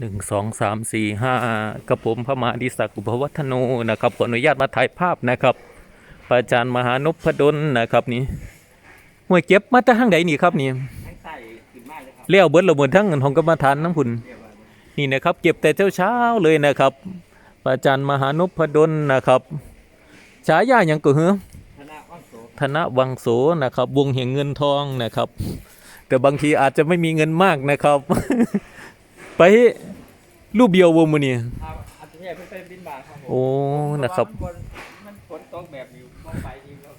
หนึ่งสองสามสี่ห้ากระผมพระมหาดิศักดิ์อุปวัฒโนนะครับขออนุญาตมาถ่ายภาพนะครับพระอาจารย์มหานพดลนะครับนี่ห่วยเก็บมาจากทางใดนี่ครับนี่เลี้ยวเบิร์ดระเบิดทั้งเงินของกรรมฐานน้ำพุนนี่นะครับ เก็บแต่เช้าเช้าเลยนะครับพระอาจารย์มหานพดลนะครับฉายาอย่างก็เหือธนาวังโสธนวังโสนะครับวงแห่งเงินทองนะครับ แต่บางทีอาจจะไม่มีเงินมากนะครับ ไปรูปเดียววงมือนี่เอาอันนี้เพิ่งไปบินบาทครับผมโอ้นะครับเพาว่ามันฝนตกแบบอยู่มองไปดีครับ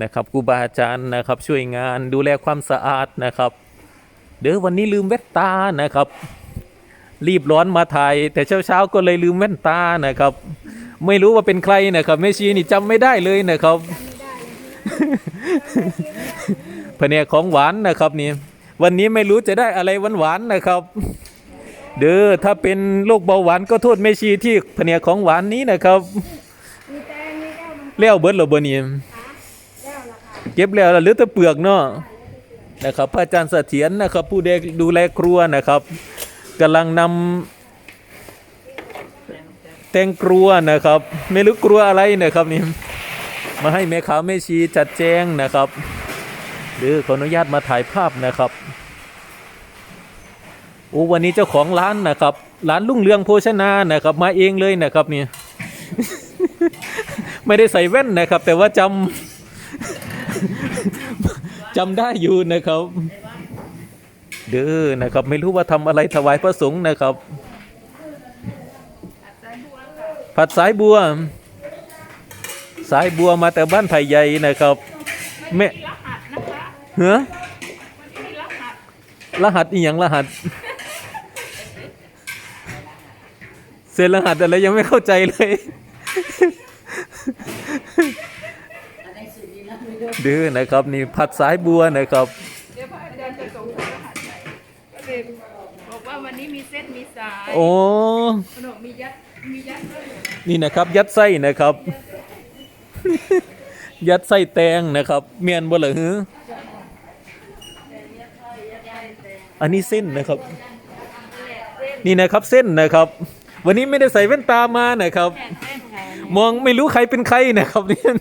นะครับครูบาอาจารย์นะครับ ช่วยงานดูแลความสะอาดนะครับ เดี๋ยววันนี้ลืมแว่นตานะครับ รีบร้อนมาถ่ายแต่เช้าเช้าๆก็เลยลืมแว่นตานะครับ ไม่รู้ว่าเป็นใครนะครับแม่ชีนี่จำไม่ได้เลยนะครับแผนกของหวานนะครับนี่ วันนี้ไม่รู้จะได้อะไรหวานๆนะครับ เด้อถ้าเป็นโรคเบาหวานก็โทษแม่ชีที่แผนกของหวานนี้นะครับเลี้ยวเบิดหรอเบอร์นี้แก้วละค่ะเก็บแล้วหลือแต่เปลือกเนาะนะครับ พระอาจารย์เสถียรนะครับ ผู้ดูดูแลครัวนะครับกำลังนำแตงครัวนะครับ ไม่รู้ครัวอะไรนะครับนี่มาให้แม่ขาวแม่ชีจัดแจงนะครับหรือขออนุญาตมาถ่ายภาพนะครับ โอ้วันนี้เจ้าของร้านนะครับ ร้านลุ่งเรืองโภชนานะครับ มาเองเลยนะครับนี่ไม่ได้ใส่แว่นนะครับ แต่ว่าจำจำได้อยู่นะครับ เด้อนะครับ ไม่รู้ว่าทำอะไรถวายพระสงฆ์นะครับ ผัดสายบัว สายบัวมาแต่บ้านไผ่ใหญ่นะครับแม่เฮ้อรหัสอีหยังรหัส เซ็นรหัสอะไรยังไม่เข้าใจเลยดื้อนะครับ นี่ผัดสายบัวนะครับ เดี๋ยวพระอาจารย์จะส่งพระรหัสให้ก็เลยบอกว่าวันนี้มีเส้นมีสายโอ้ ขนมมียัดมียัดด้วยนี่นะครับ ยัดไส้นะครับ ยัดไส้แตงนะครับ เมียนบ่เหรอฮืออันนี้เส้นนะครับ นี่นะครับเส้นนะครับ วันนี้ไม่ได้ใส่แว่นตามานะครับ มองไม่รู้ใครเป็นใครนะครับเนี่ย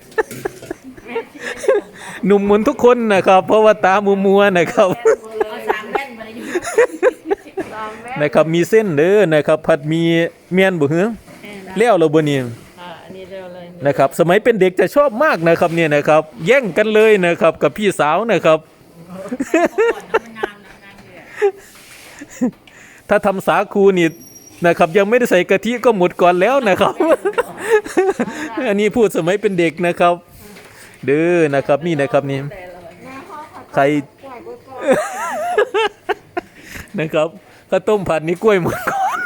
หนุ่มเหมือนทุกคนนะครับ เพราะว่าตามัวมัวๆนะครับสามแว่นมาเลยอยู่นะครับมีเส้นเด้อนะครับผัดหมีเมียนบ่ฮือเลี้ยวเราบ่นี่อ่าอันนี้เร็วเลยนะครับสมัยเป็นเด็กจะชอบมากนะครับเนี่ยนะครับ แย่งกันเลยนะครับกับพี่สาวนะครับถ้าทำสาคูนี่ นะครับยังไม่ได้ใส่กะทิก็หมดก่อนแล้วนะครับ อันนี้พูดสมัยเป็นเด็กนะครับ เด้อนะครับนี่นะครับนี่ใครนะครับข้าวต้มผัดนี่กล้วยหมดก่อน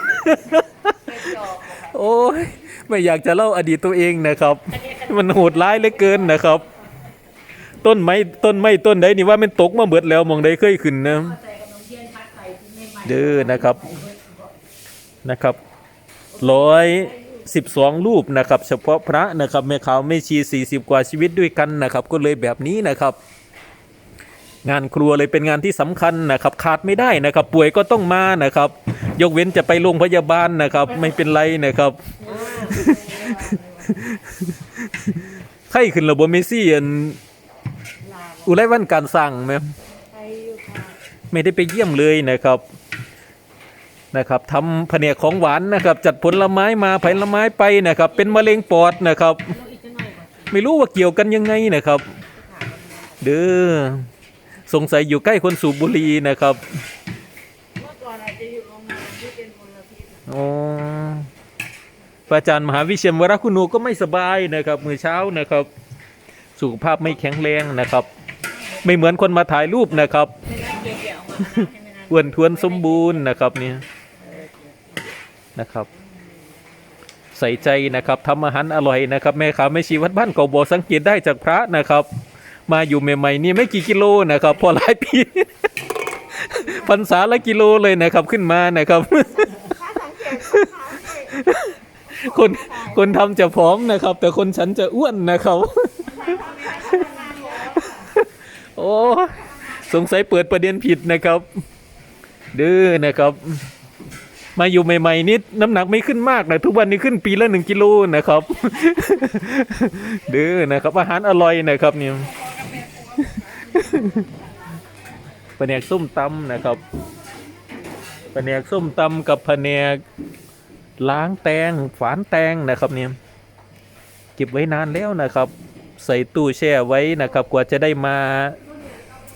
โอ้ยไม่อยากจะเล่าอดีตตัวเองนะครับ มันโหดร้ายเหลือเกินนะครับ ต้นไม้ต้นไม้ต้นใดนี่ว่ามันตกมาเบิดแล้วมองใดเคยขึ้นนะเด้อนะครับ นะครับร้อยสิบสองรูปนะครับ เฉพาะพระนะครับแม่ขาวไม่ชีสี่สิบกว่าชีวิตด้วยกันนะครับ ก็เลยแบบนี้นะครับ งานครัวเลยเป็นงานที่สำคัญนะครับ ขาดไม่ได้นะครับ ป่วยก็ต้องมานะครับ ยกเว้นจะไปโรงพยาบาลนะครับ ไม่เป็นไรนะครับไข้ขึ้นระบบเมซี่อันอุไรวันการสั่งไหมไม่ได้ไปเยี่ยมเลยนะครับ นะครับทำแผนกของหวานนะครับ จัดผลไม้มาผลไม้ไปนะครับ เป็นมะเร็งปอดนะครับ ไม่รู้ว่าเกี่ยวกันยังไงนะครับ เด้อสงสัยอยู่ใกล้คนสูบบุหรี่นะครับเมื่อก่อนอาจจะอยู่โรงงานที่เป็นมลพิษอ๋อพระอาจารย์มหาวิเชียรวรคุณูก็ไม่สบายนะครับ มือเช้านะครับ สุขภาพไม่แข็งแรงนะครับ ไม่เหมือนคนมาถ่ายรูปนะครับไม่ได้เกี่ยวเกี่ยวออกมาให้ไม่นานอ้วนท้วนสมบูรณ์นะครับเนี่ย นะครับ ใส่ใจนะครับทำอาหารอร่อยนะครับ แม่ค้าไม่ชีวัดบ้านเก่าบอสังเกตได้จากพระนะครับ มาอยู่ใหม่ๆนี่ไม่กี่กิโลนะครับ พอหลายปีพรรษาละกิโลเลยนะครับขึ้นมานะครับคนคนทำจะผอมนะครับ แต่คนฉันจะอ้วนนะครับ โอ้สงสัยเปิดประเด็นผิดนะครับดื้อนะครับ มาอยู่ใหม่ๆนิดน้ำหนักไม่ขึ้นมากนะทุกวันนี้ขึ้นปีละหนึ่งกิโลนะครับเด้อนะครับอาหารอร่อยนะครับเนี่ยแผนกส้มตำนะครับแผนกส้มตำกับแผนกล้างแตงฝานแตงนะครับเนี่ยเก็บไว้นานแล้วนะครับ ใส่ตู้แช่ไว้นะครับ กว่าจะได้มา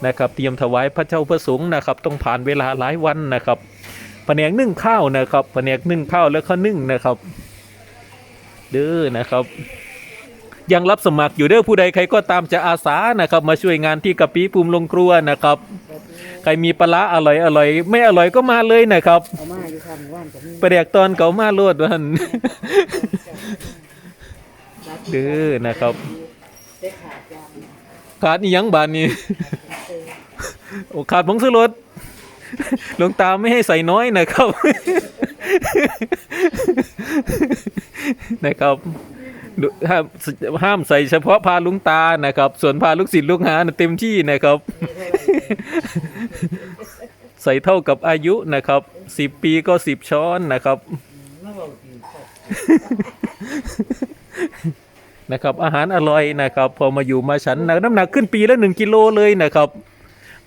นะครับ เตรียมถวายพระเจ้าพระสงฆ์นะครับ ต้องผ่านเวลาหลายวันนะครับ แผนกนึ่งข้าวนะครับแผนกนึ่งข้าวแล้วก็นึ่งนะครับเด้อนะครับ ยังรับสมัครอยู่เด้อผู้ใดใครก็ตามจะอาสานะครับ มาช่วยงานที่กะปิภูมิลงครัวนะครับ ใครมีปลาร้าอร่อยอร่อยไม่อร่อยก็มาเลยนะครับเอามาอยู่ทำว่านกับนี่ประเดกตอนเก่ามาโลดวันเด้อนะครับได้ขาดยางขาดอีหยังบานนี้โอ้ขาดผงชูรส หลวงตาไม่ให้ใส่น้อยนะครับ นะครับห้ามห้ามใส่เฉพาะพาลุงตานะครับ ส่วนพาลูกศิษย์ลูกหานะเต็มที่นะครับ ใส่เท่ากับอายุนะครับสิบปีก็สิบช้อนนะครับนะครับ อาหารอร่อยนะครับ พอมาอยู่มาฉันน้ำหนักขึ้นปีละหนึ่งกิโลเลยนะครับ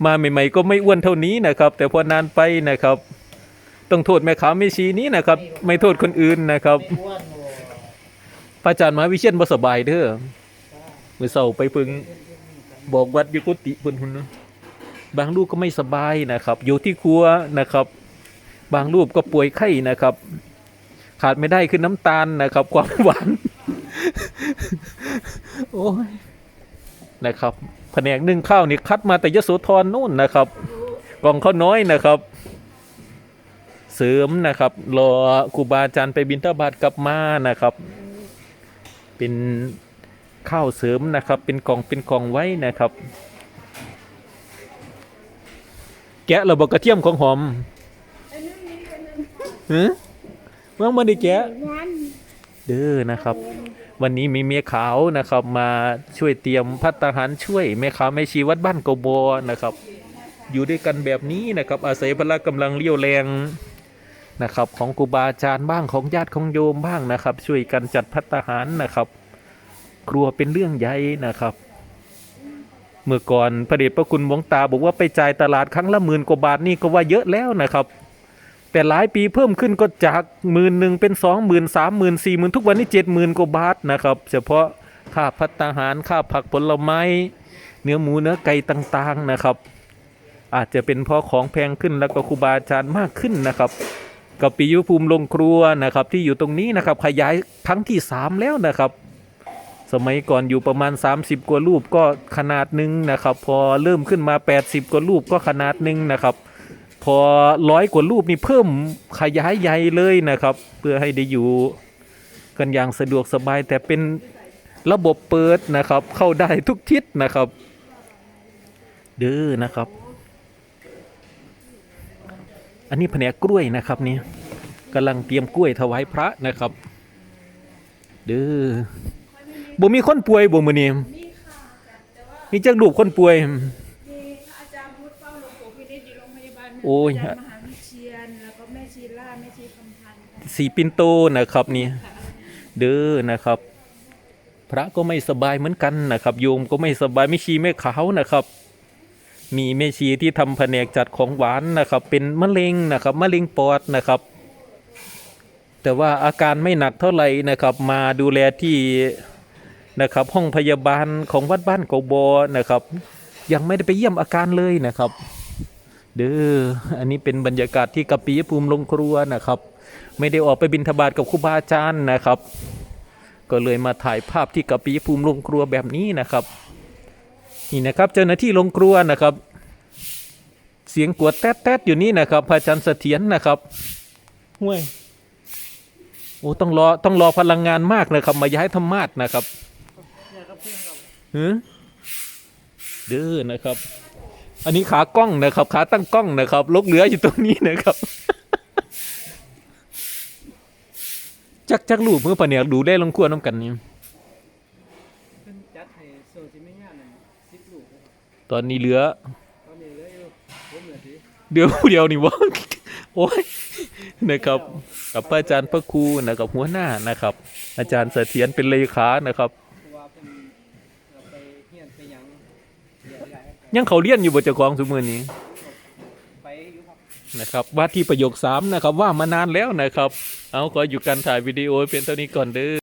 มาใหม่ ๆ ก็ไม่อ้วนเท่านี้นะครับ แต่พอนานไปนะครับ ต้องโทษแม่ค้าไม่ชีนี้นะครับ ไม่โทษคนอื่นนะครับอ้วนโอ้พระอาจารย์มหาวิเชียนบ่สบายเด้อเมื่อเช้าไปพึงบอกวัดอยุกุติเพิ่นหุ่นนะบางรูปก็ไม่สบายนะครับ อยู่ที่ครัวนะครับ บางรูปก็ป่วยไข้นะครับ ขาดไม่ได้คือน้ำตาลนะครับ ความหวาน โอ้ย นะครับแผนกนึ่งข้าวนี่คัดมาแต่ยโสธรนู่นนะครับ กล่องข้าวน้อยนะครับ เสริมนะครับรอครูบาอาจารย์ไปบินทบาทกลับมานะครับ เป็นข้าวเสริมนะครับ เป็นกล่องเป็นกล่องไว้นะครับ แกะระบบกระเทียมของหอมหือเมื่อมาได้แกะเด้อนะครับ วันนี้มีเมียขาวนะครับ มาช่วยเตรียมพัตตาหารช่วยแม่ขาวแม่ชีวัดบ้านโกโบนะครับ อยู่ด้วยกันแบบนี้นะครับ อาศัยพละกำลังเลี้ยวแรงนะครับของครูบาอาจารย์บ้างของญาติของโยมบ้างนะครับ ช่วยกันจัดพัตตาหารนะครับ ครัวเป็นเรื่องใหญ่นะครับ เมื่อก่อนพระเดชพระคุณหลวงตาบอกว่าไปจ่ายตลาดครั้งละหมื่นกว่าบาทนี่ก็ว่าเยอะแล้วนะครับ แต่หลายปีเพิ่มขึ้นก็จากหมื่นหนึ่งเป็นสองหมื่นสามหมื่นสี่หมื่นทุกวันนี้เจ็ดหมื่นกว่าบาทนะครับ เฉพาะค่าพัตตาหารค่าผักผลไม้ เนื้อหมูเนื้อไก่ต่างๆนะครับ อาจจะเป็นเพราะของแพงขึ้นแล้วก็ครูบาอาจารย์มากขึ้นนะครับกับปิยุภูมิลงครัวนะครับ ที่อยู่ตรงนี้นะครับขยายครั้งที่สามแล้วนะครับ สมัยก่อนอยู่ประมาณ 30 กว่ารูปก็ขนาดหนึ่งนะครับ พอเริ่มขึ้นมา 80 กว่ารูปก็ขนาดหนึ่งนะครับ อร้อยกว่ารูปนี่เพิ่มขยายใหญ่เลยนะครับ เพื่อให้ได้อยู่กันอย่างสะดวกสบาย แต่เป็นระบบเปิดนะครับ เข้าได้ทุกทิศนะครับ เด้อนะครับ อันนี้แผนกกล้วยนะครับนี่กำลังเตรียมกล้วยถวายพระนะครับ เด้อบ่มีคนป่วยบ่มือนี้มีจักลูกคนป่วย โรงพยาบาลโอ้ยอาจารย์มหาวิเชียนแล้วก็แม่ชีล่าแม่ชีคำพันธ์ค่ะสีปินโตนะครับนี่เด้อนะครับ พระก็ไม่สบายเหมือนกันนะครับ โยมก็ไม่สบายไม่ชีไม่ขาวนะครับ มีแม่ชีที่ทำแผนกจัดของหวานนะครับ เป็นมะเร็งนะครับมะเร็งปอดนะครับ แต่ว่าอาการไม่หนักเท่าไหร่นะครับ มาดูแลที่นะครับ ห้องพยาบาลของวัดบ้านเกาบอนะครับ ยังไม่ได้ไปเยี่ยมอาการเลยนะครับ เด้ออันนี้เป็นบรรยากาศที่กะปิภูมิลงครัวนะครับ ไม่ได้ออกไปบินทบาทกับครูบาอาจารย์นะครับ ก็เลยมาถ่ายภาพที่กะปิภูมิลงครัวแบบนี้นะครับ นี่นะครับเจ้าหน้าที่ลงครัวนะครับ เสียงกวดแต๊ดๆอยู่นี่นะครับพระอาจารย์เสถียรนะครับห่วยโอ้ต้องรอต้องรอพลังงานมากนะครับ มาย้ายธรรมาสนะครับอยากกับเพื่อนกับหือเด้อนะครับ อันนี้ขากล้องนะครับ ขาตั้งกล้องนะครับลกเหลืออยู่ตรงนี้นะครับ จักจักรูปเมื่อปะเนี่ยดูได้ลงครัวน้ำกันนี่ขึ้นจัดให้โซจิไม่ยากเลยสิบลูกนะครับตอนนี้เหลือตอนนี้เหลืออยู่ผมเหลือสิเดียวเดียวนี่วะโอ้โอ้ยนะครับกับพระอาจารย์พระครูนะครับหัวหน้านะครับ อาจารย์เสถียรเป็นเลขานะครับ เพราะว่าเป็นเราไปเฮียนไปหยังเรี ยังเขาเรียนอยู่บทเจ้าของสมือนี้นะครับว่าที่ประโยคสามนะครับว่ามานานแล้วนะครับ เอาขออยู่กันถ่ายวิดีโอเป็นเท่านี้ก่อนเด้อ